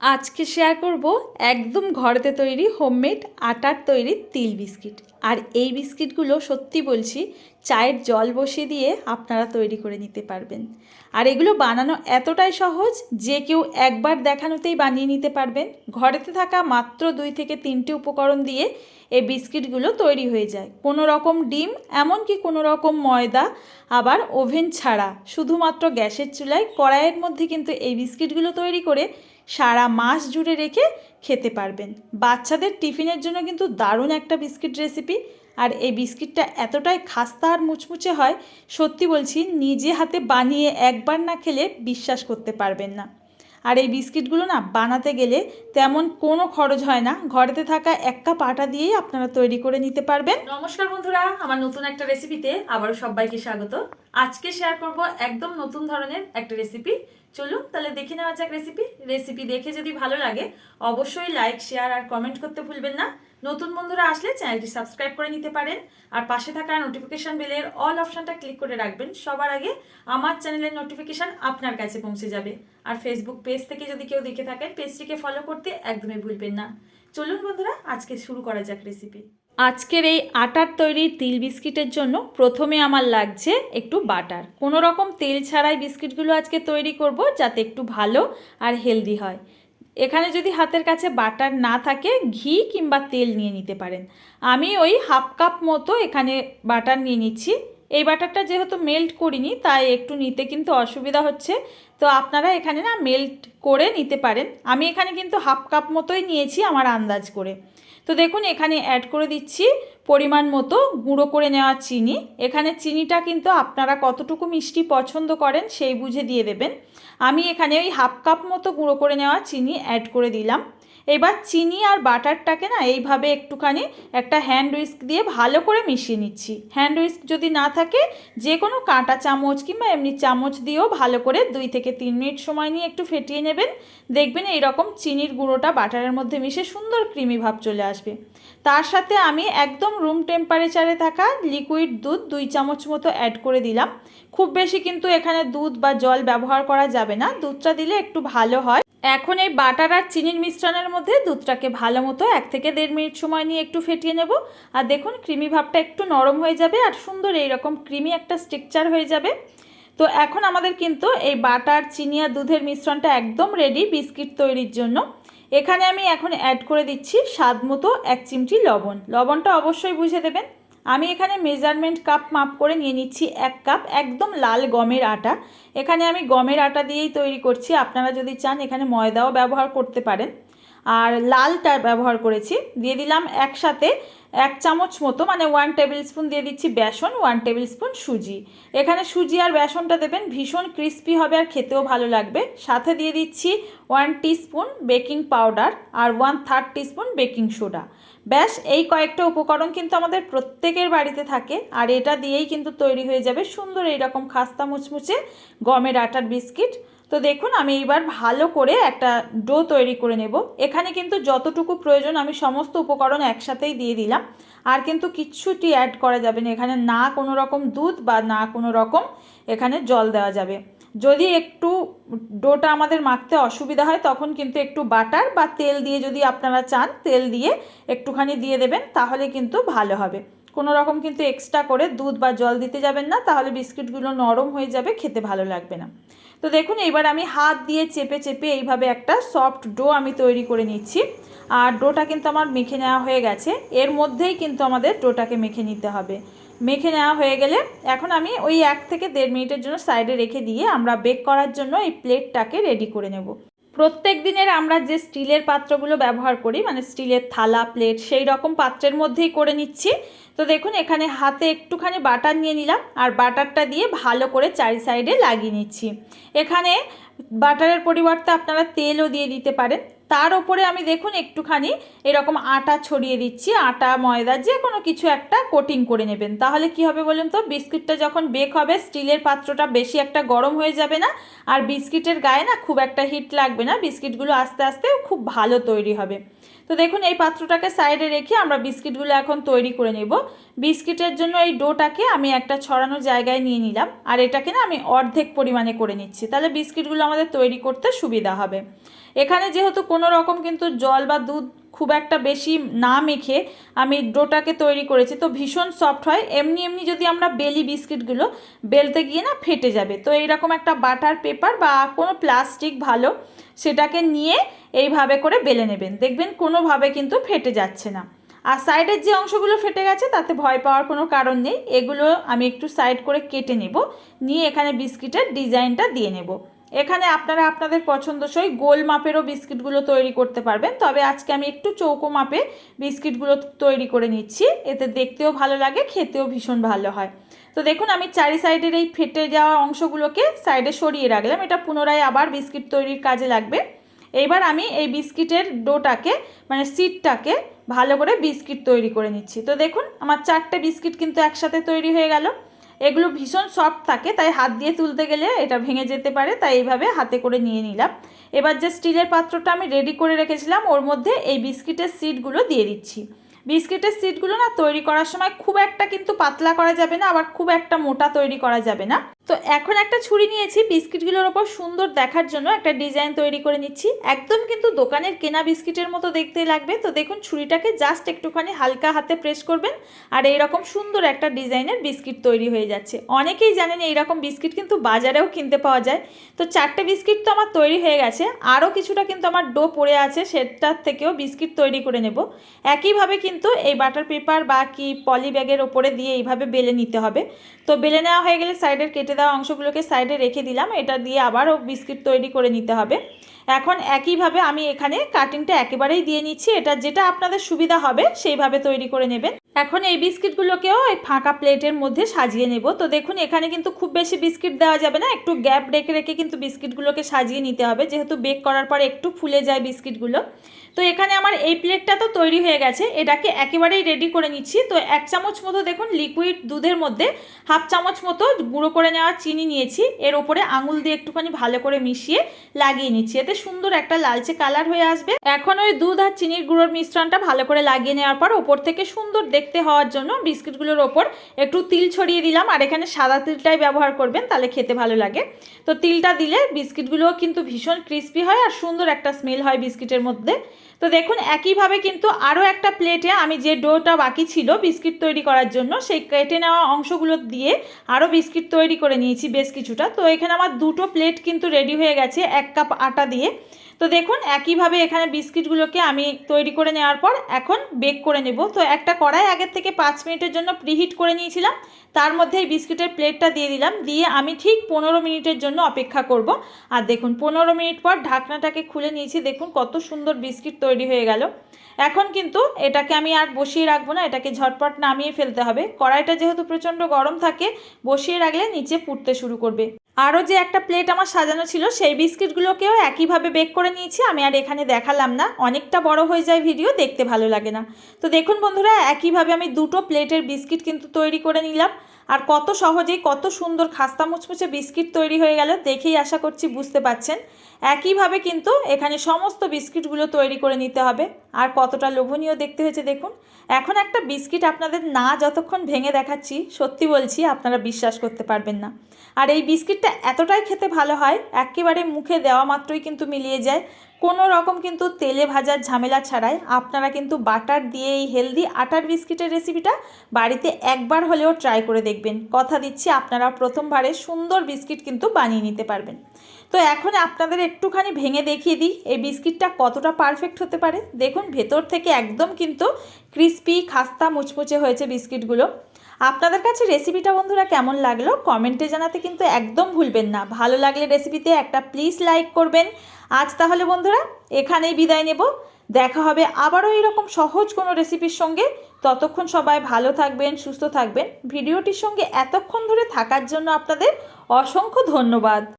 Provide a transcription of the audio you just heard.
আজকে শেয়ার করব একদম ঘরেতে তৈরি হোমমেড আটার তৈরি তিল বিস্কিট। আর এই বিস্কিটগুলো সত্যি বলছি, চায়ের জল বসিয়ে দিয়ে আপনারা তৈরি করে নিতে পারবেন। আর এগুলো বানানো এতটাই সহজ যে কেউ একবার দেখানোতেই বানিয়ে নিতে পারবেন। ঘরেতে থাকা মাত্র দুই থেকে তিনটে উপকরণ দিয়ে এই বিস্কিটগুলো তৈরি হয়ে যায়। কোনো রকম ডিম, এমনকি কোনো রকম ময়দা, আবার ওভেন ছাড়া। শুধুমাত্র গ্যাসের চুলায় কড়াইয়ের মধ্যে কিন্তু এই বিস্কিটগুলো তৈরি করে সারা মাস জুড়ে রেখে খেতে পারবেন। বাচ্চাদের টিফিনের জন্য কিন্তু দারুণ একটা বিস্কিট রেসিপি আর এই বিস্কিটটা এতটাই খাস্তা আর মুচমুচে হয়, সত্যি বলছি, নিজে হাতে বানিয়ে একবার না খেলে বিশ্বাস করতে পারবেন না। আর এই বিস্কিটগুলো না বানাতে গেলে তেমন কোনো খরচ হয় না। ঘরেতে থাকা এক কাপ আটা দিয়েই আপনারা তৈরি করে নিতে পারবেন। নমস্কার বন্ধুরা, আমার নতুন একটা রেসিপিতে আবারও সবাইকে স্বাগত। আজকে শেয়ার করব একদম নতুন ধরনের একটা রেসিপি। চলুন তাহলে দেখে নেওয়া যাক রেসিপি। রেসিপি দেখে যদি ভালো লাগে, অবশ্যই লাইক, শেয়ার আর কমেন্ট করতে ভুলবেন না। নতুন বন্ধুরা আসলে চ্যানেলটি সাবস্ক্রাইব করে নিতে পারেন। আর পাশে থাকা নোটিফিকেশান বেলের অল অপশনটা ক্লিক করে রাখবেন। সবার আগে আমার চ্যানেলের নোটিফিকেশন আপনার কাছে পৌঁছে যাবে। আর ফেসবুক পেজ থেকে যদি কেউ দেখে থাকেন পেজটিকে ফলো করতে একদমই ভুলবেন না। চলুন বন্ধুরা, আজকে শুরু করা যাক রেসিপি আজকের এই আটার তৈরি তিল বিস্কিটের জন্য প্রথমে আমার লাগছে একটু বাটার। কোনো রকম তেল ছাড়াই বিস্কিটগুলো আজকে তৈরি করব যাতে একটু ভালো আর হেলদি হয়। এখানে যদি হাতের কাছে বাটার না থাকে, ঘি কিংবা তেল নিয়ে নিতে পারেন। আমি ওই হাফ কাপ মতো এখানে বাটার নিয়ে নিচ্ছি। এই বাটারটা যেহেতু মেল্ট করিনি, তাই একটু নিতে কিন্তু অসুবিধা হচ্ছে। তো আপনারা এখানে না মেল্ট করে নিতে পারেন। আমি এখানে কিন্তু হাফ কাপ মতোই নিয়েছি আমার আন্দাজ করে। তো দেখুন, এখানে অ্যাড করে দিচ্ছি পরিমাণ মতো গুঁড়ো করে নেওয়া চিনি। এখানে চিনিটা কিন্তু আপনারা কতটুকু মিষ্টি পছন্দ করেন সেই বুঝে দিয়ে দেবেন। আমি এখানে ওই হাফ কাপ মতো গুঁড়ো করে নেওয়া চিনি অ্যাড করে দিলাম। এবার চিনি আর বাটারটাকে না এইভাবে একটুখানি একটা হ্যান্ড উইস্ক দিয়ে ভালো করে মিশিয়ে নিচ্ছি। হ্যান্ড উইস্ক যদি না থাকে যে কোনো কাঁটা চামচ কিংবা এমনি চামচ দিয়েও ভালো করে দুই থেকে তিন মিনিট সময় নিয়ে একটু ফেটিয়ে নেবেন। দেখবেন এইরকম চিনির গুঁড়োটা বাটারের মধ্যে মিশে সুন্দর ক্রিমি ভাব চলে আসবে। তার সাথে আমি একদম রুম টেম্পারেচারে থাকা লিকুইড দুধ দুই চামচ মতো অ্যাড করে দিলাম। খুব বেশি কিন্তু এখানে দুধ বা জল ব্যবহার করা যাবে না। দুধটা দিলে একটু ভালো হয়। এখন এই বাটার আর চিনির মিশ্রণের মধ্যে দুধটাকে ভালো মতো এক থেকে দেড় মিনিট সময় নিয়ে একটু ফেটিয়ে নেব। আর দেখুন, ক্রিমি ভাবটা একটু নরম হয়ে যাবে আর সুন্দর এইরকম ক্রিমি একটা স্ট্রাকচার হয়ে যাবে। তো এখন আমাদের কিন্তু এই বাটার, চিনি আর দুধের মিশ্রণটা একদম রেডি বিস্কিট তৈরির জন্য। এখানে আমি এখন অ্যাড করে দিচ্ছি স্বাদ মতো এক চিমটি লবণ। লবণটা অবশ্যই বুঝে দেবেন। আমি এখানে মেজারমেন্ট কাপ মাপ করে নিয়ে নিচ্ছি এক কাপ একদম লাল গমের আটা। এখানে আমি গমের আটা দিয়েই তৈরি করছি। আপনারা যদি চান এখানে ময়দাও ব্যবহার করতে পারেন। আর লালটা ব্যবহার করেছি। দিয়ে দিলাম একসাথে এক চামচ মতো মানে ওয়ান টেবিল স্পুন দিয়ে দিচ্ছি বেসন ওয়ান টেবিল স্পুন সুজি। এখানে সুজি আর বেসনটা দেবেন, ভীষণ ক্রিস্পি হবে আর খেতেও ভালো লাগবে। সাথে দিয়ে দিচ্ছি ওয়ান স্পুন বেকিং পাউডার আর one third spoon baking soda ব্যাস, এই কয়েকটা উপকরণ কিন্তু আমাদের প্রত্যেকের বাড়িতে থাকে আর এটা দিয়েই কিন্তু তৈরি হয়ে যাবে সুন্দর এইরকম খাস্তা মুচমুচে গমের আটার বিস্কিট। তো দেখুন, আমি এইবার ভালো করে একটা ডো তৈরি করে নেব। এখানে কিন্তু যতটুকু প্রয়োজন, আমি সমস্ত উপকরণ একসাথেই দিয়ে দিলাম। আর কিন্তু কিচ্ছুটি অ্যাড করা যাবে না। এখানে না কোনো রকম দুধ বা না কোনো রকম এখানে জল দেওয়া যাবে। যদি একটু ডোটা আমাদের মাখতে অসুবিধা হয়, তখন কিন্তু একটু বাটার বা তেল দিয়ে যদি আপনারা চান, তেল দিয়ে একটুখানি দিয়ে দেবেন, তাহলে কিন্তু ভালো হবে। কোনো রকম কিন্তু এক্সট্রা করে দুধ বা জল দিতে যাবেন না, তাহলে বিস্কিটগুলো নরম হয়ে যাবে, খেতে ভালো লাগবে না। তো দেখুন, এবার আমি হাত দিয়ে চেপে চেপে এইভাবে একটা সফট ডো আমি তৈরি করে নিচ্ছি। আর ডোটা কিন্তু আমার মেখে নেওয়া হয়ে গেছে। এর মধ্যেই কিন্তু আমাদের ডোটাকে মেখে নিতে হবে। মেখে নেওয়া হয়ে গেলে এখন আমি ওই এক থেকে দেড় মিনিটের জন্য সাইডে রেখে দিয়ে আমরা বেক করার জন্য এই প্লেটটাকে রেডি করে নেব। প্রত্যেক দিনের আমরা যে স্টিলের পাত্রগুলো ব্যবহার করি মানে স্টিলের থালা প্লেট সেই রকম পাত্রের মধ্যেই করে নিচ্ছি। তো দেখুন, এখানে হাতে একটুখানি বাটার নিয়ে নিলাম আর বাটারটা দিয়ে ভালো করে চারি সাইডে লাগিয়ে নিচ্ছি। এখানে বাটারের পরিবর্তে আপনারা তেলও দিয়ে দিতে পারেন। তার ওপরে আমি দেখুন একটুখানি এরকম আটা ছড়িয়ে দিচ্ছি, আটা, ময়দা যে কোনো কিছু একটা কোটিং করে নেবেন। তাহলে কি হবে বলুন তো? বিস্কিটটা যখন বেক হবে স্টিলের পাত্রটা বেশি একটা গরম হয়ে যাবে না, আর বিস্কিটের গায়ে না খুব একটা হিট লাগবে না, বিস্কিটগুলো আস্তে আস্তে খুব ভালো তৈরি হবে। তো দেখুন এই পাত্রটাকে সাইডে রেখে আমরা বিস্কিটগুলো এখন তৈরি করে নেব। বিস্কিটের জন্য এই ডোটাকে আমি একটা ছড়ানো জায়গায় নিয়ে নিলাম, আর এটাকে না আমি অর্ধেক পরিমাণে করে নিচ্ছি। তাহলে বিস্কিটগুলো আমাদের তৈরি করতে সুবিধা হবে। এখানে যেহেতু কোনো রকম কিন্তু জল বা দুধ খুব একটা বেশি না মেখে আমি ডোটাকে তৈরি করেছি, তো ভীষণ সফট হয়। এমনি এমনি যদি আমরা বেলি বিস্কিটগুলো বেলতে গিয়ে না ফেটে যাবে, তো এইরকম একটা বাটার পেপার বা কোনো প্লাস্টিক ভালো সেটাকে নিয়ে এইভাবে করে বেলে নেবেন। দেখবেন কোনোভাবে কিন্তু ফেটে যাচ্ছে না। আর সাইডের যে অংশগুলো ফেটে গেছে তাতে ভয় পাওয়ার কোনো কারণ নেই। এগুলো আমি একটু সাইড করে কেটে নেব, নিয়ে এখানে বিস্কিটের ডিজাইনটা দিয়ে নেব। এখানে আপনারা আপনাদের পছন্দসই গোল মাপেরও বিস্কিটগুলো তৈরি করতে পারবেন। তবে আজকে আমি একটু চৌকো মাপে বিস্কিটগুলো তৈরি করে নিচ্ছি। এতে দেখতেও ভালো লাগে, খেতেও ভীষণ ভালো হয়। তো দেখুন, আমি চারি সাইডের এই ফেটে যাওয়া অংশগুলোকে সাইডে সরিয়ে রাখলাম। এটা পুনরায় আবার বিস্কিট তৈরির কাজে লাগবে। এইবার আমি এই বিস্কিটের ডোটাকে মানে সিটটাকে ভালো করে বিস্কিট তৈরি করে নিচ্ছি। তো দেখুন, আমার চারটে বিস্কিট কিন্তু একসাথে তৈরি হয়ে গেল। এগুলো ভীষণ সফট থাকে, তাই হাত দিয়ে তুলতে গেলে এটা ভেঙে যেতে পারে, তাই এইভাবে হাতে করে নিয়ে নিলাম। এবার যে স্টিলের পাত্রটা আমি রেডি করে রেখেছিলাম, ওর মধ্যে এই বিস্কিটের সিটগুলো দিয়ে দিচ্ছি। বিস্কিটের সিটগুলো না তৈরি করার সময় খুব একটা কিন্তু পাতলা করা যাবে না, আবার খুব একটা মোটা তৈরি করা যাবে না। তো এখন একটা ছুরি নিয়েছি, বিস্কিটগুলোর ওপর সুন্দর দেখার জন্য একটা ডিজাইন তৈরি করে নিচ্ছি। একদম কিন্তু দোকানের কেনা বিস্কিটের মতো দেখতে লাগবে। তো দেখুন, ছুরিটাকে জাস্ট একটুখানি হালকা হাতে প্রেস করবেন আর এইরকম সুন্দর একটা ডিজাইনের বিস্কিট তৈরি হয়ে যাচ্ছে। অনেকেই জানেন এইরকম বিস্কিট কিন্তু বাজারেও কিনতে পাওয়া যায়। তো চারটে বিস্কিট তো আমার তৈরি হয়ে গেছে। আরও কিছুটা কিন্তু আমার ডো পড়ে আছে, সেটার থেকেও বিস্কিট তৈরি করে নেব। একইভাবে কিন্তু এই বাটার পেপার বা কি পলি ব্যাগের ওপরে দিয়ে এইভাবে বেলে নিতে হবে। তো বেলে নেওয়া হয়ে গেলে সাইডের কেটে দেওয়া অংশগুলোকে সাইডে রেখে দিলাম। এটা দিয়ে আবারও বিস্কিট তৈরি করে নিতে হবে। এখন একইভাবে আমি এখানে কাটিংটা একেবারেই দিয়ে নিচ্ছি। এটা যেটা আপনাদের সুবিধা হবে, সেইভাবে তৈরি করে নেবেন। এখন এই বিস্কিটগুলোকেও এই ফাঁকা প্লেটের মধ্যে সাজিয়ে নেব। তো দেখুন, এখানে কিন্তু খুব বেশি বিস্কিট দেওয়া যাবে না। একটু গ্যাপ রেখে রেখে কিন্তু বিস্কিটগুলোকে সাজিয়ে নিতে হবে। যেহেতু বেক করার পর একটু ফুলে যায় বিস্কিটগুলো। তো এখানে আমার এই প্লেটটা তো তৈরি হয়ে গেছে। এটাকে একেবারেই রেডি করে নিচ্ছি। তো এক চামচ মতো দেখুন লিকুইড দুধের মধ্যে হাফ চামচ মতো গুঁড়ো করে নেওয়া চিনি নিয়েছি। এর ওপরে আঙুল দিয়ে একটুখানি ভালো করে মিশিয়ে লাগিয়ে নিচ্ছি। এতে সুন্দর একটা লালচে কালার হয়ে আসবে। এখন ওই দুধ আর চিনির গুঁড়োর মিশ্রণটা ভালো করে লাগিয়ে নেওয়ার পর ওপর থেকে সুন্দর দেখতে হওয়ার জন্য বিস্কিটগুলোর ওপর একটু তিল ছড়িয়ে দিলাম। আর এখানে সাদা তিলটাই ব্যবহার করবেন, তাহলে খেতে ভালো লাগে। তো তিলটা দিলে বিস্কিটগুলোও কিন্তু ভীষণ ক্রিস্পি হয় আর সুন্দর একটা স্মেল হয় বিস্কিটের মধ্যে। তো দেখুন, একইভাবে কিন্তু আরও একটা প্লেটে আমি যে ডোটা বাকি ছিল বিস্কিট তৈরি করার জন্য, সেই কেটে নেওয়া অংশগুলো দিয়ে আরও বিস্কিট তৈরি করে নিয়েছি বেশ কিছুটা। তো এখানে আমার দুটো প্লেট কিন্তু রেডি হয়ে গেছে, এক কাপ আটা দিয়ে। তো দেখুন, একইভাবে এখানে বিস্কিটগুলোকে আমি তৈরি করে নেওয়ার পর এখন বেক করে নেব। তো একটা কড়াই আগের থেকে পাঁচ মিনিটের জন্য প্রিহিট করে নিয়েছিলাম, তার মধ্যে এই বিস্কিটের প্লেটটা দিয়ে দিলাম, দিয়ে আমি ঠিক পনেরো মিনিটের জন্য অপেক্ষা করব। আর দেখুন, পনেরো মিনিট পর ঢাকনাটাকে খুলে নিয়েছি, দেখুন কত সুন্দর বিস্কিট তৈরি হয়ে গেল। এখন কিন্তু এটাকে আমি আর বসিয়ে রাখব না, এটাকে ঝটপট নামিয়ে ফেলতে হবে। কড়াইটা যেহেতু প্রচণ্ড গরম থাকে, বসিয়ে রাখলে নিচে ফুটতে শুরু করবে। আরও যে একটা প্লেট আমার সাজানো ছিল, সেই বিস্কিটগুলোকেও একইভাবে বেক করে নিয়েছি, আমি আর এখানে দেখালাম না। অনেকটা বড় হয়ে যায় ভিডিও দেখতে ভালো লাগে না। তো দেখুন বন্ধুরা, একইভাবে আমি দুটো প্লেটের বিস্কিট কিন্তু তৈরি করে নিলাম। আর কত সহজেই কত সুন্দর খাস্তা মুচমুচে বিস্কিট তৈরি হয়ে গেল, দেখেই আশা করছি বুঝতে পাচ্ছেন একইভাবে কিন্তু এখানে সমস্ত বিস্কিটগুলো তৈরি করে নিতে হবে। আর কতটা লোভনীয় দেখতে হয়েছে দেখুন। এখন একটা বিস্কিট আপনাদের না যতক্ষণ ভেঙে দেখাচ্ছি, সত্যি বলছি আপনারা বিশ্বাস করতে পারবেন না। আর এই বিস্কিটটা এতটাই খেতে ভালো হয়, একেবারে মুখে দেওয়া মাত্রই কিন্তু মিলিয়ে যায়। কোনো রকম কিন্তু তেলে ভাজার ঝামেলা ছাড়াই আপনারা কিন্তু বাটার দিয়ে এই হেলদি আটার বিস্কিটের রেসিপিটা বাড়িতে একবার হলেও ট্রাই করে দেখবেন। কথা দিচ্ছি, আপনারা প্রথমবারে সুন্দর বিস্কিট কিন্তু বানিয়ে নিতে পারবেন। তো এখন আপনাদের একটুখানি ভেঙে দেখিয়ে দিই, এই বিস্কিটটা কতটা পারফেক্ট হতে পারে। দেখুন, ভেতর থেকে একদম কিন্তু ক্রিস্পি খাস্তা, মুচমুচে হয়েছে বিস্কিটগুলো। আপনাদের কাছে রেসিপিটা বন্ধুরা কেমন লাগল কমেন্টে জানাতে কিন্তু একদম ভুলবেন না। ভালো লাগলে রেসিপিতে একটা প্লিজ লাইক করবেন। আজ তাহলে বন্ধুরা, এখানেই বিদায় নেব। দেখা হবে আবারও এরকম সহজ কোনো রেসিপির সঙ্গে। ততক্ষণ সবাই ভালো থাকবেন, সুস্থ থাকবেন। ভিডিওটির সঙ্গে এতক্ষণ ধরে থাকার জন্য আপনাদের অসংখ্য ধন্যবাদ।